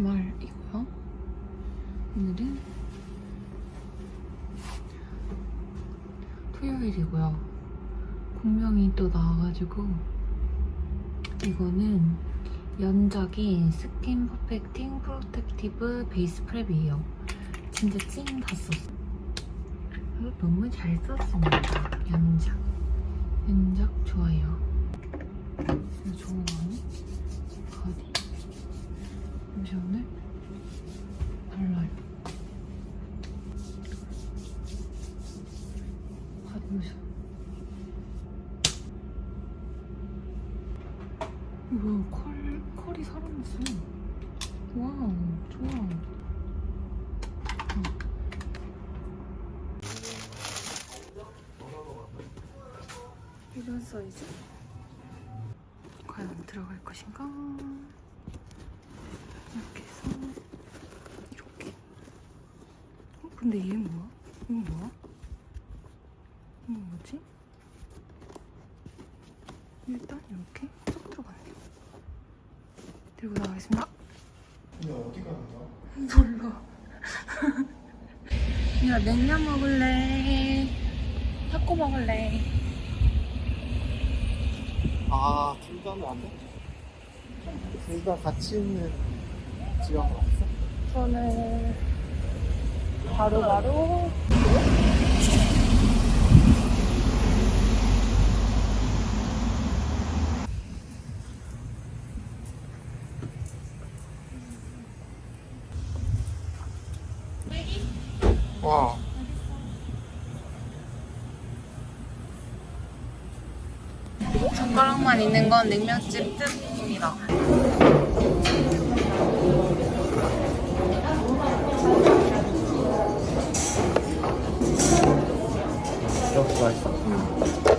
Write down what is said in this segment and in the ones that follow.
주말이고요. 오늘은 토요일이고요. 공명이 또 나와가지고 이거는 연적인 스킨 퍼펙팅 프로텍티브 베이스 프랩이에요. 진짜 찐 다 썼어. 너무 잘 썼습니다. 연적. 연적 좋아요. 좋은 거니? 어디? 잠시 오늘 발라요. 바디 보셔. 뭐야 컬, 컬이 살아났어. 와우, 좋아. 응. 이런 사이즈? 과연 들어갈 것인가? 이렇게 해서 이렇게. 어, 근데 얘는 뭐야? 이건 뭐야? 이건 뭐지? 일단 이렇게 쏙 들어갔네요. 들고 나가겠습니다. 근데 어디 가는 거야? 몰라. 야, 냉면 먹을래? 타코 먹을래? 아, 둘 다는 안 돼? 둘 다 같이 있는 지역 없어? 저는 바로 바로 와. 젓가락만 있는 건 냉면집 뜻입니다. 이렇게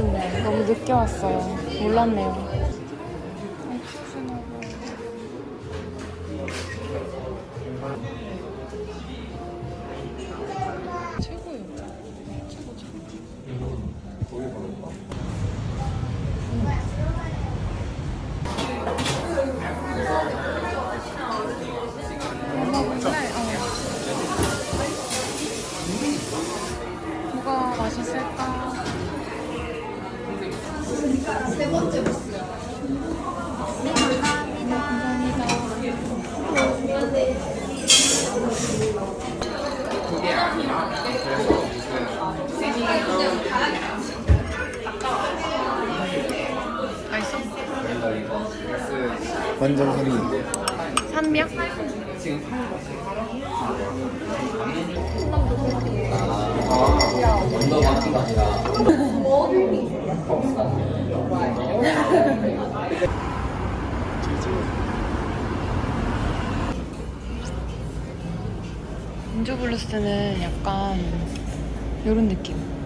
아쉽군요. 너무 늦게 왔어요. 몰랐네요. 완전 소리. 산미야? 인조 블루스는 약간 이런 느낌.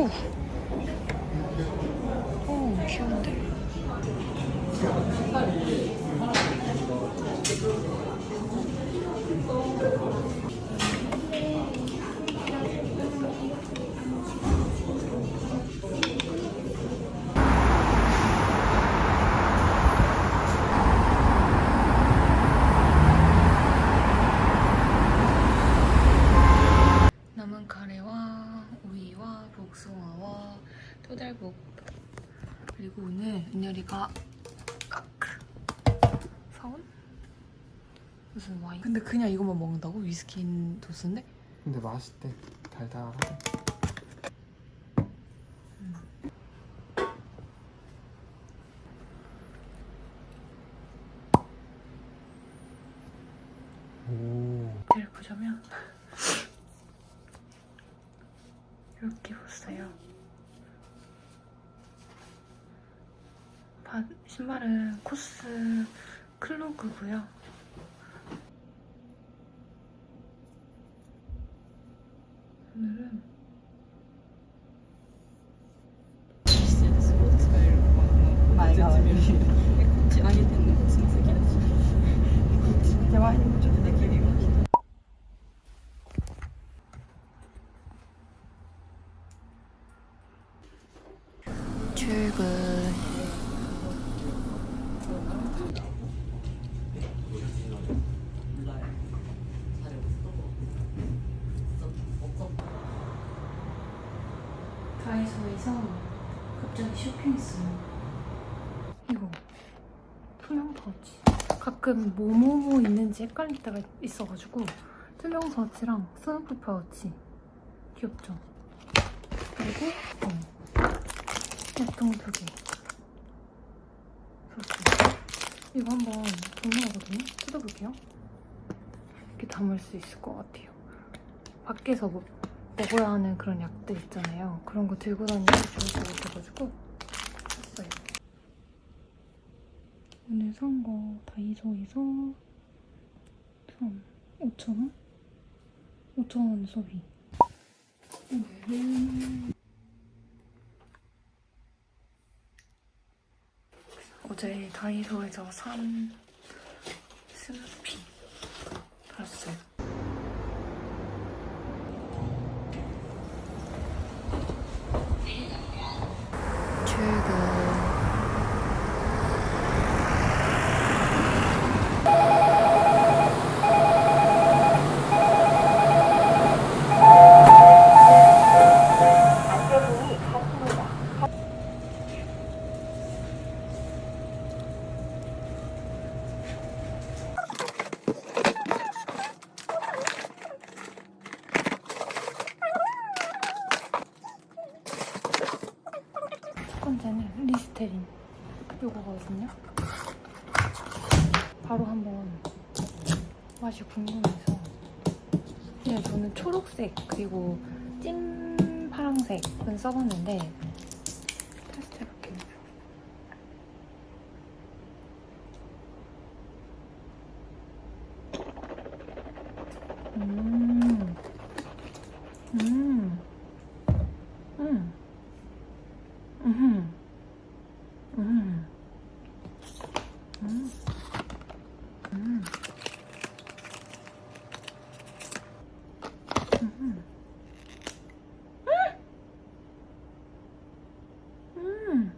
오. 오, 귀여운데. 그냥 이것만 먹는다고? 위스킨 도스인데? 근데 맛있대. 달달하고 음. 오. 를 보자면 이렇게 보세요. 신발은 코스 클로그고요. 前にもちょっと 가끔 뭐뭐뭐 있는지 헷갈릴 때가 있어가지고 투명 파우치랑 스누프 파우치 귀엽죠? 그리고 어, 보통 두 개. 샀어요. 이거 한번 궁금하거든요. 뜯어볼게요. 이렇게 담을 수 있을 것 같아요. 밖에서 뭐 먹어야 하는 그런 약들 있잖아요. 그런 거 들고 다니기 좋을 것 같아가지고 샀어요. 산 거 다이소에서 3, 5,000원? 5,000원 소비. 오늘은 어제 다이소에서 산 스누피 봤어요. 출근. 첫 번째는 리스테린 요거거든요. 바로 한번 맛이 궁금해서 그냥 저는 초록색 그리고 찐 파랑색은 써봤는데 테스트 해볼게요. 음, 음, 음. 음. 음. 음. 음. 음. 음.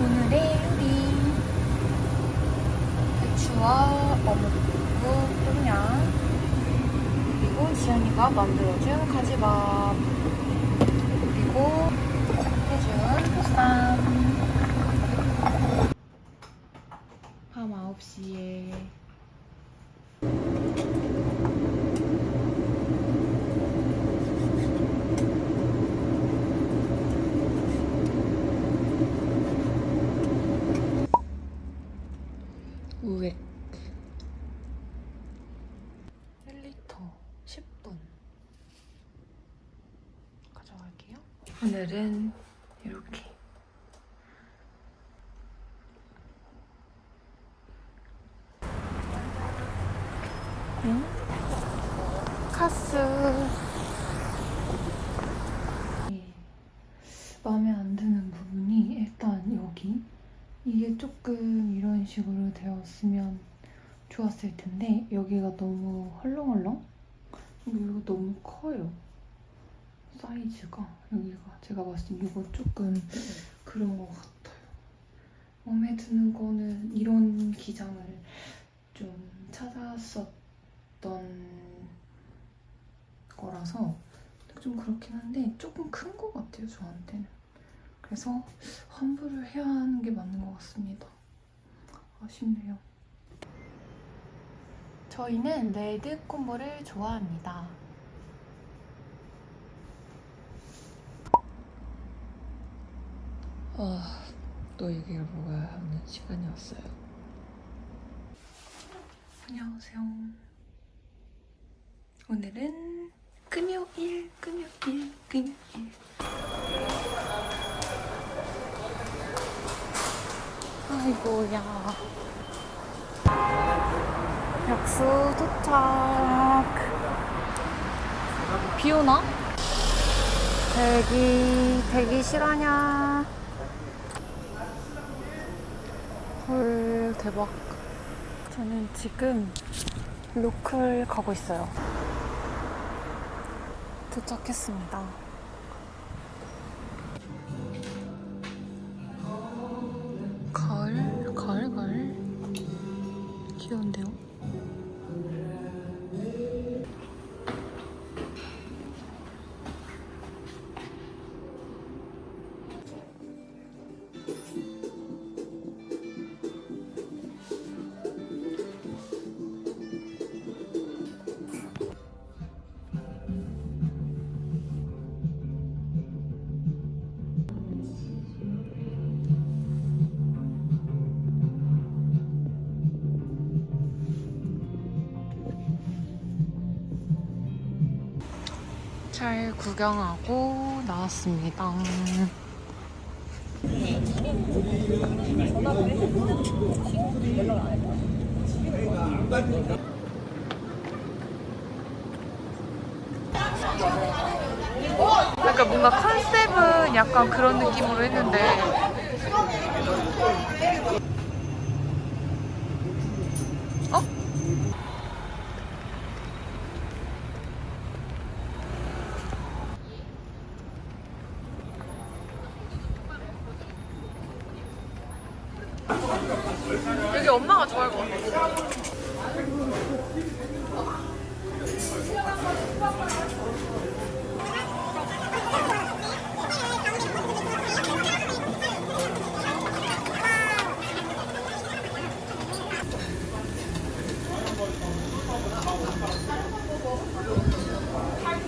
오늘의 요리 배추와 어묵국 똠양 그리고 지연이가 만들어준 가지밥. 그리고 해준 보쌈. 밤 9시에 우액 1리터 10분 가져갈게요. 오늘은 이렇게 응? 카스 마음에 안 드는 부분이 일단 여기 이게 조금 이런 식으로 되었으면 좋았을 텐데 여기가 너무 헐렁헐렁? 여기가 너무 커요. 사이즈가 여기가 제가 봤을 때 이거 조금 그런 것 같아요. 마음에 드는 거는 이런 기장을 좀 찾았었던 거라서 좀 그렇긴 한데 조금 큰 것 같아요 저한테는. 그래서 환불을 해야 하는 게 맞는 것 같습니다. 아쉽네요. 저희는 레드 콤보를 좋아합니다. 아, 또 얘기를 먹어야 하는 시간이 왔어요. 안녕하세요. 오늘은 금요일, 금요일, 금요일. 아이고야. 약수 도착. 비 오나? 대기, 대기 실화냐? 헐, 대박. 저는 지금 로컬 가고 있어요. 도착했습니다. 잘 구경하고 나왔습니다. 약간 뭔가 컨셉은 약간 그런 느낌으로 했는데 어? 여기 엄마가 좋아할 것 같아.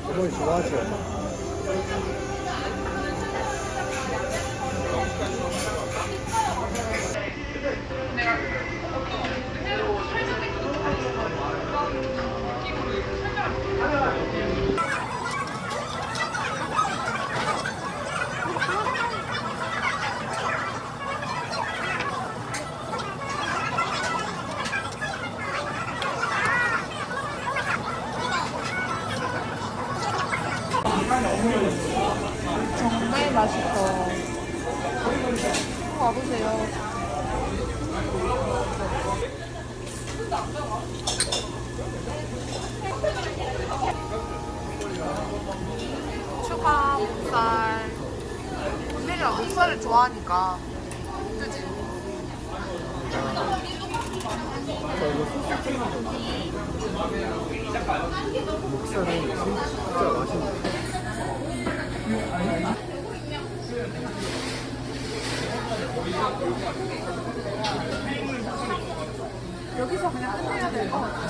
어머니 좋아하죠? 정말 맛있어. 와보세요. 추가 목살. 혜리가 목살을 좋아하니까. 그지? 목살은 진짜 맛있네 여기서 그냥 끝내야 될것 같아.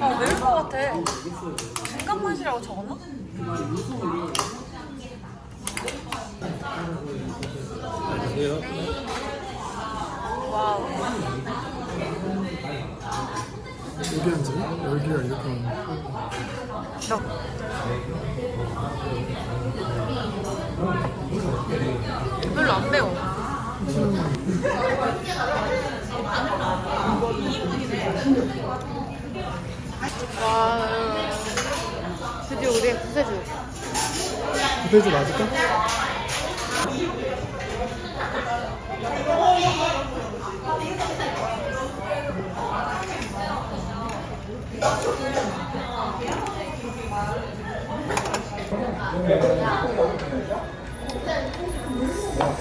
아, 매울 것 같아. 중간 맛이라고 적었나? 왜요? 와우. 여기 앉아요? 여기가 이렇게 하는 별로 안 매워. 와, 드디어 우리의 구세주. 부대주 맞을까?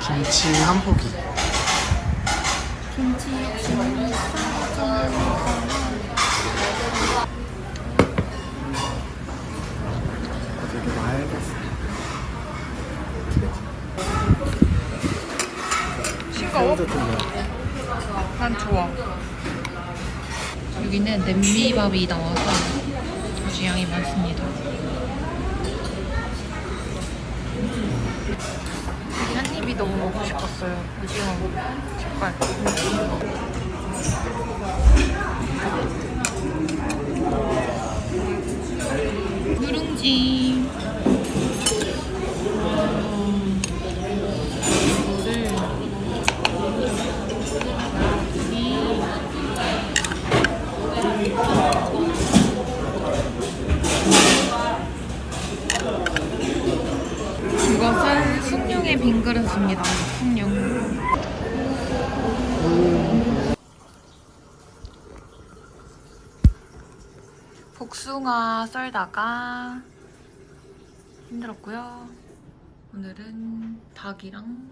김치 한 포기. 김치 되게 맑았어. 싱거워? 난 좋아 여기는 냄비밥이 나와서 아주 양이 많습니다. 한 입이 너무 먹고 싶었어요. 오징어 색깔 누룽지 음, 이거를 이것은 숭늉의 빈 그릇입니다. 숭늉. 썰다가 힘들었고요. 오늘은 닭이랑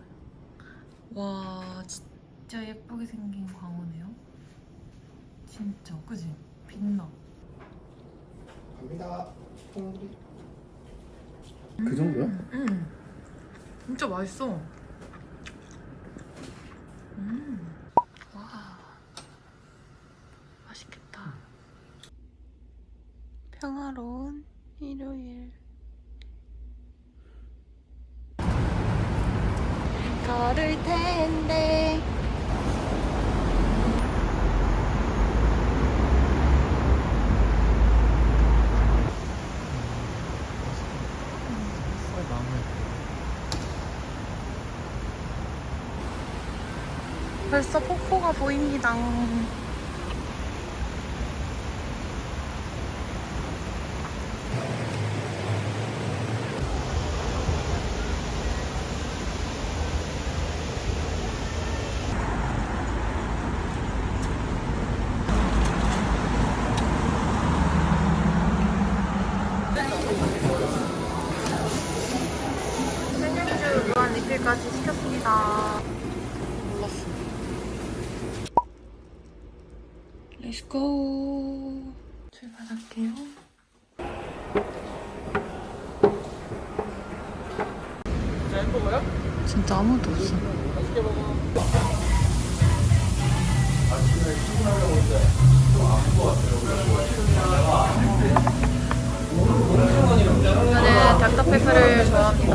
와 진짜 예쁘게 생긴 광어네요. 진짜 그지? 빛나. 갑니다. 그 정도야? 음, 진짜 맛있어. 음, 와, 맛있겠다. 평화로운 일요일. 걸을 텐데. 벌써 폭포가 보입니다. 생일주 무한 리필까지 시켰습니다. 몰랐어. 렛츠고 출발할게요 진짜 아무도 없어. 저는 닥터페퍼를 좋아합니다.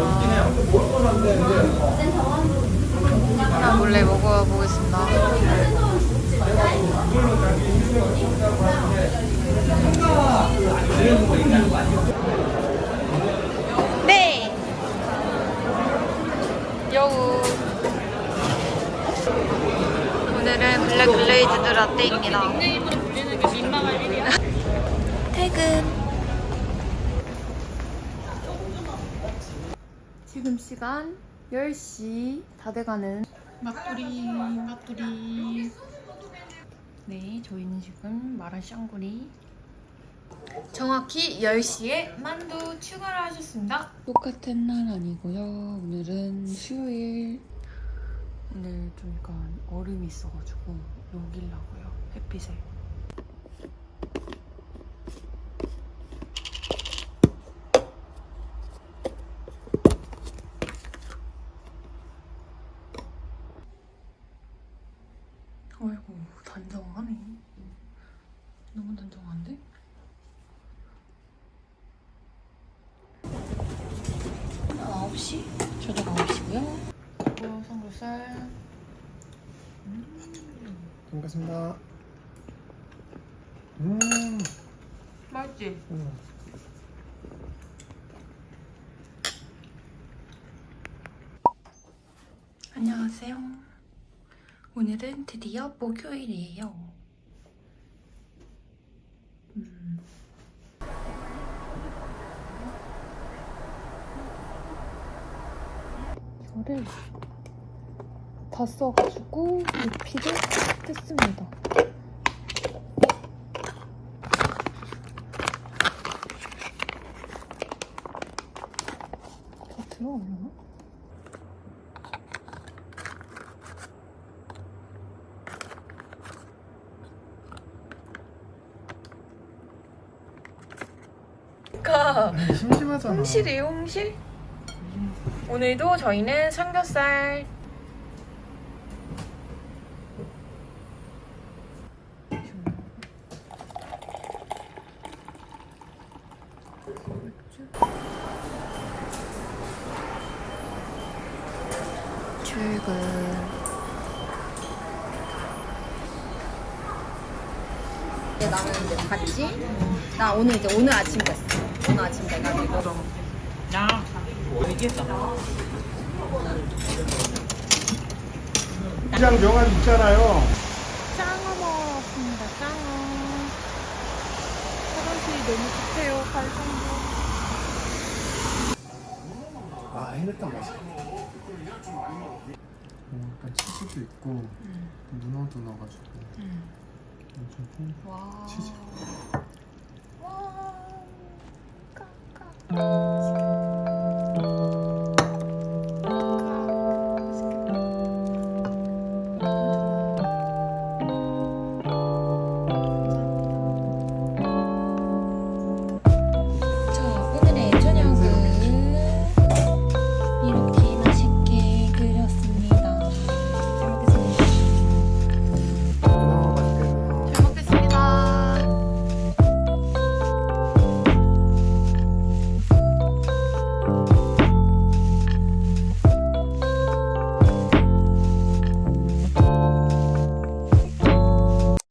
몰래 먹어보겠습니다 여우. 오늘은 블랙 글레이즈드 라떼입니다. 퇴근. 지금 시간 10시 다 돼가는 맛구리, 맛구리. 네, 저희는 지금 마라 샹구리 정확히 10시에 만두 추가를 하셨습니다. 똑같은 날 아니고요. 오늘은 수요일. 오늘 좀 약간 얼음이 있어가지고 녹이려고요. 햇빛에. 아이고 단정하네. 너무 단정한데? 아, 9시? 저녁 9시고요. 그리고 삼겹살. 반갑습니다. 음. 맛있지? 음. 안녕하세요. 오늘은 드디어 목요일이에요. 음. 이거를 다 써가지고 리필을 뜯습니다. 다 들어오려나? 그러니까 심심하잖아. 홍실이에요 홍실? 오늘도 저희는 삼겹살 출근 이제 나는 이제 갔지. 나 오늘 이제 오늘 아침 됐어. 오늘 아침 돼가지고. 시장 명함 있잖아요. 짱어 먹었습니다 짱어 화장실이 너무 급해요 갈 정도 아 해냈다 맛있어. 어, 약간 치즈도 있고 문어도 넣어가지고 엄청 풍. 와. 치즈. 와 까까